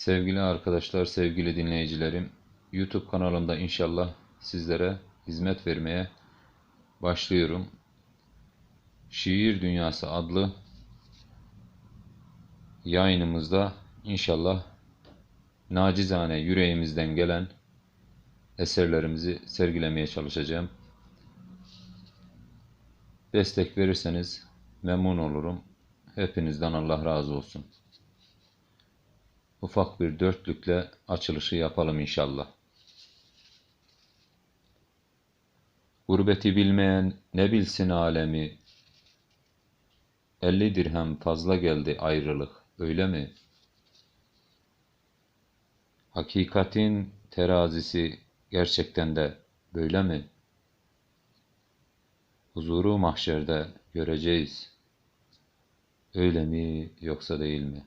Sevgili arkadaşlar, sevgili dinleyicilerim, YouTube kanalımda inşallah sizlere hizmet vermeye başlıyorum. Şiir Dünyası adlı yayınımızda inşallah nacizane yüreğimizden gelen eserlerimizi sergilemeye çalışacağım. Destek verirseniz memnun olurum. Hepinizden Allah razı olsun. Ufak bir dörtlükle açılışı yapalım inşallah. Gurbeti bilmeyen ne bilsin alemi, elli dirhem fazla geldi ayrılık, öyle mi? Hakikatin terazisi gerçekten de böyle mi? Huzuru mahşerde göreceğiz. Öyle mi yoksa değil mi?